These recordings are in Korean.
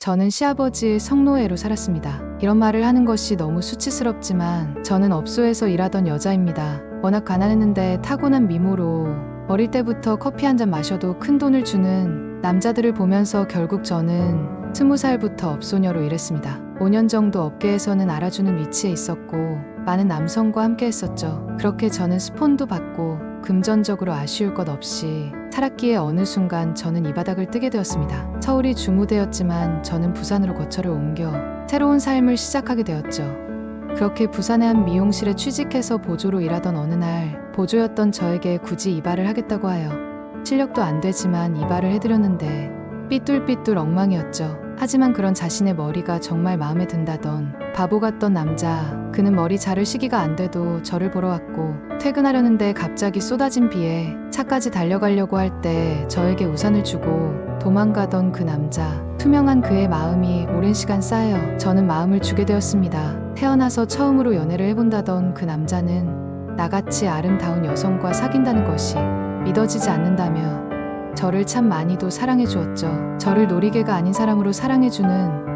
저는 시아버지의 성노예로 살았습니다. 이런 말을 하는 것이 너무 수치스럽지만 저는 업소에서 일하던 여자입니다. 워낙 가난했는데 타고난 미모로 어릴 때부터 커피 한 잔 마셔도 큰 돈을 주는 남자들을 보면서 결국 저는 스무 살부터 업소녀로 일했습니다. 5년 정도 업계에서는 알아주는 위치에 있었고 많은 남성과 함께 했었죠. 그렇게 저는 스폰도 받고 금전적으로 아쉬울 것 없이 살았기에 어느 순간 저는 이 바닥을 뜨게 되었습니다. 서울이 주무대였지만 저는 부산으로 거처를 옮겨 새로운 삶을 시작하게 되었죠. 그렇게 부산의 한 미용실에 취직해서 보조로 일하던 어느 날 보조였던 저에게 굳이 이발을 하겠다고 하여 실력도 안 되지만 이발을 해드렸는데 삐뚤삐뚤 엉망이었죠. 하지만 그런 자신의 머리가 정말 마음에 든다던 바보 같던 남자 그는 머리 자를 시기가 안 돼도 저를 보러 왔고 퇴근하려는데 갑자기 쏟아진 비에 차까지 달려가려고 할 때 저에게 우산을 주고 도망가던 그 남자 투명한 그의 마음이 오랜 시간 쌓여 저는 마음을 주게 되었습니다. 태어나서 처음으로 연애를 해본다던 그 남자는 나같이 아름다운 여성과 사귄다는 것이 믿어지지 않는다며 저를 참 많이도 사랑해 주었죠. 저를 놀이개가 아닌 사람으로 사랑해 주는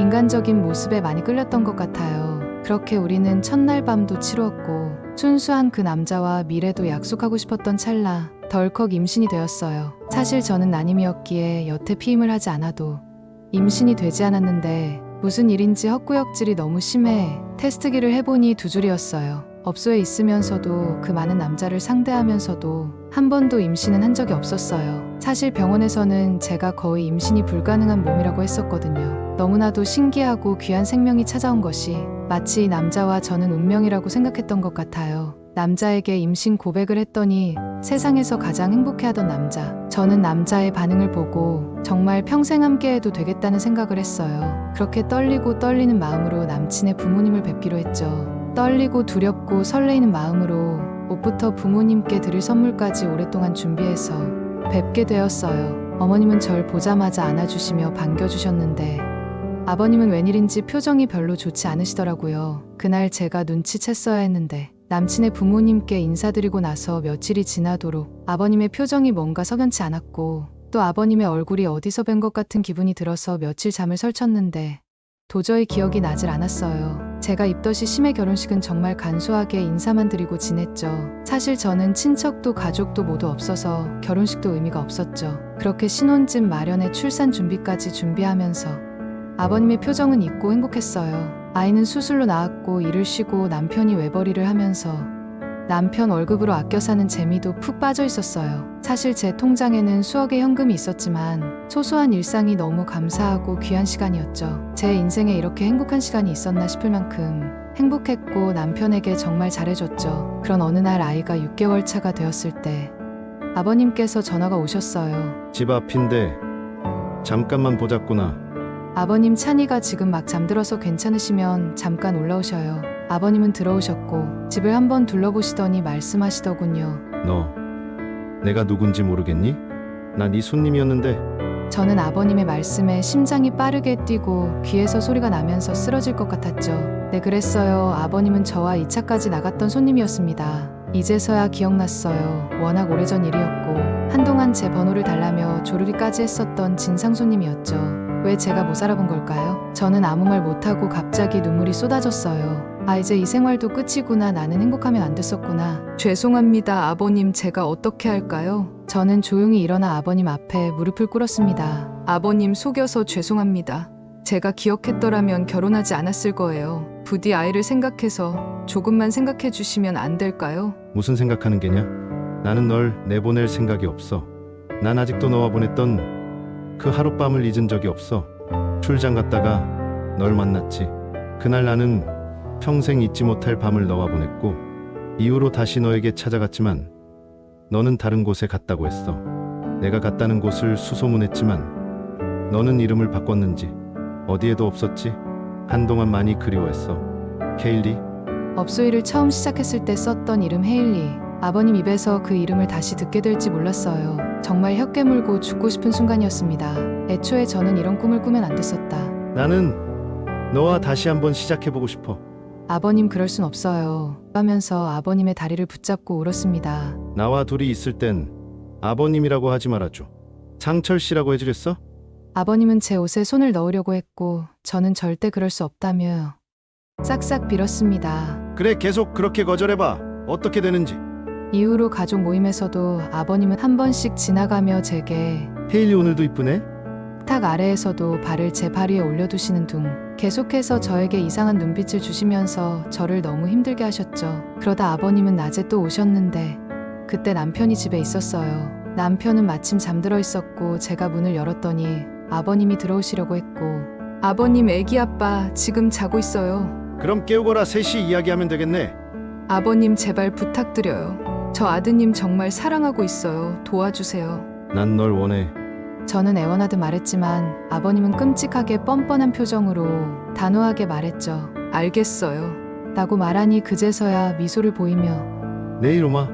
인간적인 모습에 많이 끌렸던 것 같아요. 그렇게 우리는 첫날 밤도 치루었고 순수한 그 남자와 미래도 약속하고 싶었던 찰나 덜컥 임신이 되었어요. 사실 저는 난임이었기에 여태 피임을 하지 않아도 임신이 되지 않았는데 무슨 일인지 헛구역질이 너무 심해 테스트기를 해보니 두 줄이었어요. 업소에 있으면서도 그 많은 남자를 상대하면서도 한 번도 임신은 한 적이 없었어요. 사실 병원에서는 제가 거의 임신이 불가능한 몸이라고 했었거든요. 너무나도 신기하고 귀한 생명이 찾아온 것이 마치 이 남자와 저는 운명이라고 생각했던 것 같아요. 남자에게 임신 고백을 했더니 세상에서 가장 행복해하던 남자. 저는 남자의 반응을 보고 정말 평생 함께해도 되겠다는 생각을 했어요. 그렇게 떨리고 떨리는 마음으로 남친의 부모님을 뵙기로 했죠. 떨리고 두렵고 설레이는 마음으로 옷부터 부모님께 드릴 선물까지 오랫동안 준비해서 뵙게 되었어요. 어머님은 절 보자마자 안아주시며 반겨주셨는데 아버님은 웬일인지 표정이 별로 좋지 않으시더라고요. 그날 제가 눈치챘어야 했는데 남친의 부모님께 인사드리고 나서 며칠이 지나도록 아버님의 표정이 뭔가 석연치 않았고 또 아버님의 얼굴이 어디서 뵌 것 같은 기분이 들어서 며칠 잠을 설쳤는데 도저히 기억이 나질 않았어요. 제가 입덧이 심해 결혼식은 정말 간소하게 인사만 드리고 지냈죠. 사실 저는 친척도 가족도 모두 없어서 결혼식도 의미가 없었죠. 그렇게 신혼집 마련에 출산 준비까지 준비하면서 아버님의 표정은 잊고 행복했어요. 아이는 수술로 나았고 일을 쉬고 남편이 외벌이를 하면서 남편 월급으로 아껴 사는 재미도 푹 빠져 있었어요. 사실 제 통장에는 수억의 현금이 있었지만 소소한 일상이 너무 감사하고 귀한 시간이었죠. 제 인생에 이렇게 행복한 시간이 있었나 싶을 만큼 행복했고 남편에게 정말 잘해줬죠. 그런 어느 날 아이가 6개월 차가 되었을 때 아버님께서 전화가 오셨어요. 집 앞인데 잠깐만 보자꾸나. 아버님 찬이가 지금 막 잠들어서 괜찮으시면 잠깐 올라오셔요. 아버님은 들어오셨고 집을 한번 둘러보시더니 말씀하시더군요. 너 내가 누군지 모르겠니? 나네 손님이었는데 저는 아버님의 말씀에 심장이 빠르게 뛰고 귀에서 소리가 나면서 쓰러질 것 같았죠. 네, 그랬어요. 아버님은 저와 2차까지 나갔던 손님이었습니다. 이제서야 기억났어요. 워낙 오래전 일이었고, 한동안 제 번호를 달라며 조르기까지 했었던 진상 손님이었죠. 왜 제가 못 살아본 걸까요? 저는 아무 말 못하고 갑자기 눈물이 쏟아졌어요. 아, 이제 이 생활도 끝이구나. 나는 행복하면 안 됐었구나. 죄송합니다. 아버님, 제가 어떻게 할까요? 저는 조용히 일어나 아버님 앞에 무릎을 꿇었습니다. 아버님 속여서 죄송합니다. 제가 기억했더라면 결혼하지 않았을 거예요. 부디 아이를 생각해서 조금만 생각해 주시면 안 될까요? 무슨 생각하는 게냐? 나는 널 내보낼 생각이 없어. 난 아직도 너와 보냈던 그 하룻밤을 잊은 적이 없어. 출장 갔다가 널 만났지. 그날 나는 평생 잊지 못할 밤을 너와 보냈고 이후로 다시 너에게 찾아갔지만 너는 다른 곳에 갔다고 했어. 내가 갔다는 곳을 수소문했지만 너는 이름을 바꿨는지 어디에도 없었지. 한동안 많이 그리워했어. 케일리, 업소일을 처음 시작했을 때 썼던 이름 헤일리. 아버님 입에서 그 이름을 다시 듣게 될지 몰랐어요. 정말 혀 깨물고 죽고 싶은 순간이었습니다. 애초에 저는 이런 꿈을 꾸면 안 됐었다. 나는 너와 다시 한번 시작해보고 싶어. 아버님 그럴 순 없어요. 하면서 아버님의 다리를 붙잡고 울었습니다. 나와 둘이 있을 땐 아버님이라고 하지 말아줘. 장철 씨라고 해주겠어? 아버님은 제 옷에 손을 넣으려고 했고 저는 절대 그럴 수 없다며 싹싹 빌었습니다. 그래 계속 그렇게 거절해봐. 어떻게 되는지. 이후로 가족 모임에서도 아버님은 한 번씩 지나가며 제게 헤일리 오늘도 이쁘네. 탁 아래에서도 발을 제 발 위에 올려두시는 둥 계속해서 저에게 이상한 눈빛을 주시면서 저를 너무 힘들게 하셨죠. 그러다 아버님은 낮에 또 오셨는데 그때 남편이 집에 있었어요. 남편은 마침 잠들어 있었고 제가 문을 열었더니 아버님이 들어오시려고 했고 아버님 애기 아빠 지금 자고 있어요. 그럼 깨우거라 셋이 이야기하면 되겠네. 아버님 제발 부탁드려요. 저 아드님 정말 사랑하고 있어요. 도와주세요. 난 널 원해. 저는 애원하듯 말했지만 아버님은 끔찍하게 뻔뻔한 표정으로 단호하게 말했죠. 알겠어요. 라고 말하니 그제서야 미소를 보이며 내일 오마.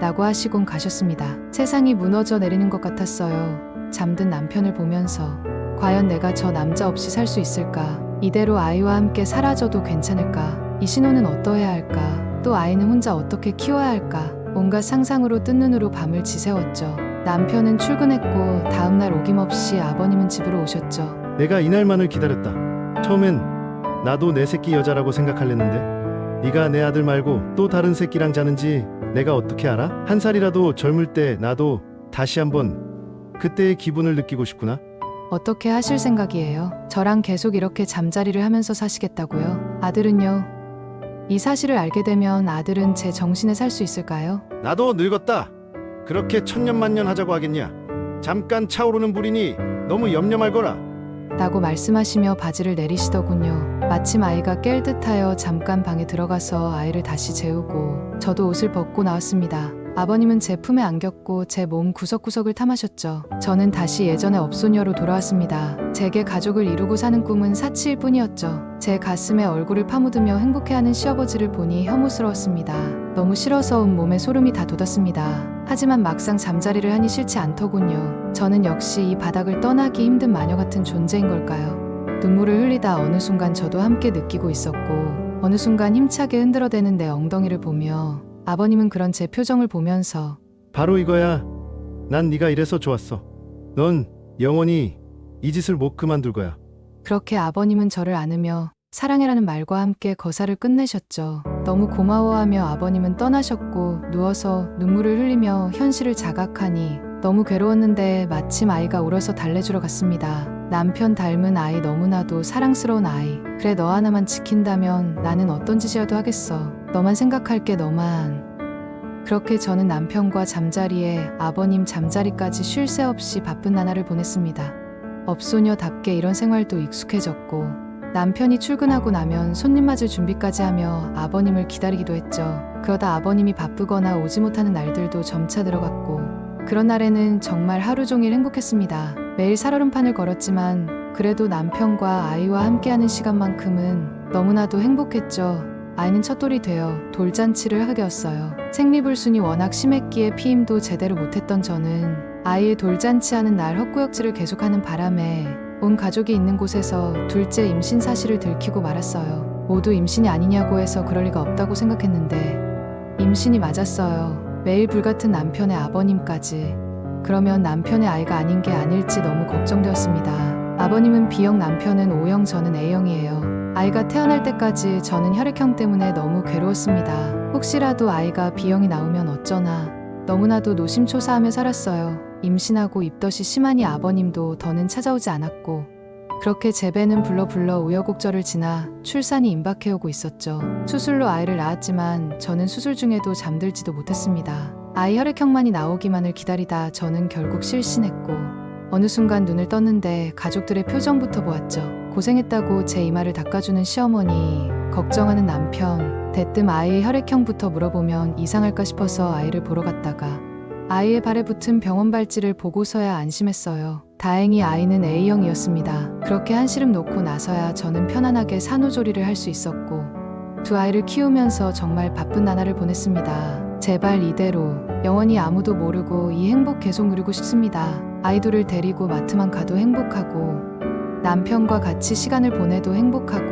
라고 하시곤 가셨습니다. 세상이 무너져 내리는 것 같았어요. 잠든 남편을 보면서 과연 내가 저 남자 없이 살 수 있을까? 이대로 아이와 함께 사라져도 괜찮을까? 이 신호는 어떠해야 할까? 또 아이는 혼자 어떻게 키워야 할까? 온갖 상상으로 뜬 눈으로 밤을 지새웠죠. 남편은 출근했고 다음날 오김없이 아버님은 집으로 오셨죠. 내가 이날만을 기다렸다. 처음엔 나도 내 새끼 여자라고 생각할랬는데 네가 내 아들 말고 또 다른 새끼랑 자는지 내가 어떻게 알아? 한 살이라도 젊을 때 나도 다시 한번 그때의 기분을 느끼고 싶구나. 어떻게 하실 생각이에요? 저랑 계속 이렇게 잠자리를 하면서 사시겠다고요? 아들은요? 이 사실을 알게 되면 아들은 제 정신에 살 수 있을까요? 나도 늙었다. 그렇게 천년만년 하자고 하겠냐? 잠깐 차오르는 불이니 너무 염려 말거라. 라고 말씀하시며 바지를 내리시더군요. 마침 아이가 깰 듯하여 잠깐 방에 들어가서 아이를 다시 재우고 저도 옷을 벗고 나왔습니다. 아버님은 제 품에 안겼고 제 몸 구석구석을 탐하셨죠. 저는 다시 예전의 업소녀로 돌아왔습니다. 제게 가족을 이루고 사는 꿈은 사치일 뿐이었죠. 제 가슴에 얼굴을 파묻으며 행복해하는 시아버지를 보니 혐오스러웠습니다. 너무 싫어서 온 몸에 소름이 다 돋았습니다. 하지만 막상 잠자리를 하니 싫지 않더군요. 저는 역시 이 바닥을 떠나기 힘든 마녀 같은 존재인 걸까요? 눈물을 흘리다 어느 순간 저도 함께 느끼고 있었고 어느 순간 힘차게 흔들어대는 내 엉덩이를 보며 아버님은 그런 제 표정을 보면서 바로 이거야. 난 네가 이래서 좋았어. 넌 영원히 이 짓을 못 그만둘 거야. 그렇게 아버님은 저를 안으며 사랑해라는 말과 함께 거사를 끝내셨죠. 너무 고마워하며 아버님은 떠나셨고 누워서 눈물을 흘리며 현실을 자각하니 너무 괴로웠는데 마침 아이가 울어서 달래주러 갔습니다. 남편 닮은 아이 너무나도 사랑스러운 아이. 그래 너 하나만 지킨다면 나는 어떤 짓이라도 하겠어. 너만 생각할게 너만. 그렇게 저는 남편과 잠자리에 아버님 잠자리까지 쉴 새 없이 바쁜 나날을 보냈습니다. 업소녀답게 이런 생활도 익숙해졌고 남편이 출근하고 나면 손님 맞을 준비까지 하며 아버님을 기다리기도 했죠. 그러다 아버님이 바쁘거나 오지 못하는 날들도 점차 들어갔고 그런 날에는 정말 하루 종일 행복했습니다. 매일 살얼음판을 걸었지만 그래도 남편과 아이와 함께하는 시간만큼은 너무나도 행복했죠. 아이는 첫돌이 되어 돌잔치를 하게 되었어요. 생리불순이 워낙 심했기에 피임도 제대로 못했던 저는 아이의 돌잔치하는 날 헛구역질을 계속하는 바람에 온 가족이 있는 곳에서 둘째 임신 사실을 들키고 말았어요. 모두 임신이 아니냐고 해서 그럴 리가 없다고 생각했는데 임신이 맞았어요. 매일 불같은 남편의 아버님까지. 그러면 남편의 아이가 아닌 게 아닐지 너무 걱정되었습니다. 아버님은 B형 남편은 O형 저는 A형이에요. 아이가 태어날 때까지 저는 혈액형 때문에 너무 괴로웠습니다. 혹시라도 아이가 B형이 나오면 어쩌나 너무나도 노심초사하며 살았어요. 임신하고 입덧이 심하니 아버님도 더는 찾아오지 않았고 그렇게 제 배는 불러 불러 우여곡절을 지나 출산이 임박해오고 있었죠. 수술로 아이를 낳았지만 저는 수술 중에도 잠들지도 못했습니다. 아이 혈액형만이 나오기만을 기다리다 저는 결국 실신했고 어느 순간 눈을 떴는데 가족들의 표정부터 보았죠. 고생했다고 제 이마를 닦아주는 시어머니, 걱정하는 남편, 대뜸 아이의 혈액형부터 물어보면 이상할까 싶어서 아이를 보러 갔다가 아이의 발에 붙은 병원 발찌를 보고서야 안심했어요. 다행히 아이는 A형이었습니다. 그렇게 한시름 놓고 나서야 저는 편안하게 산후조리를 할 수 있었고 두 아이를 키우면서 정말 바쁜 나날을 보냈습니다. 제발 이대로 영원히 아무도 모르고 이 행복 계속 누리고 싶습니다. 아이들을 데리고 마트만 가도 행복하고 남편과 같이 시간을 보내도 행복하고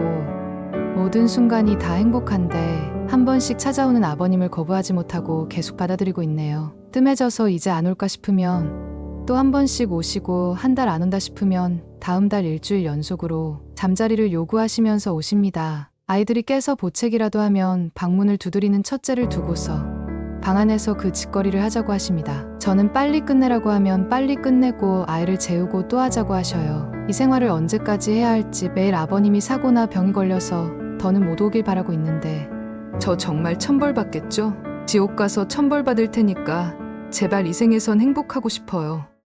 모든 순간이 다 행복한데 한 번씩 찾아오는 아버님을 거부하지 못하고 계속 받아들이고 있네요. 뜸해져서 이제 안 올까 싶으면 또 한 번씩 오시고 한 달 안 온다 싶으면 다음 달 일주일 연속으로 잠자리를 요구하시면서 오십니다. 아이들이 깨서 보채기라도 하면 방문을 두드리는 첫째를 두고서 방 안에서 그 짓거리를 하자고 하십니다. 저는 빨리 끝내라고 하면 빨리 끝내고 아이를 재우고 또 하자고 하셔요. 이 생활을 언제까지 해야 할지 매일 아버님이 사고나 병이 걸려서 더는 못 오길 바라고 있는데 저 정말 천벌 받겠죠? 지옥 가서 천벌 받을 테니까 제발 이 생에선 행복하고 싶어요.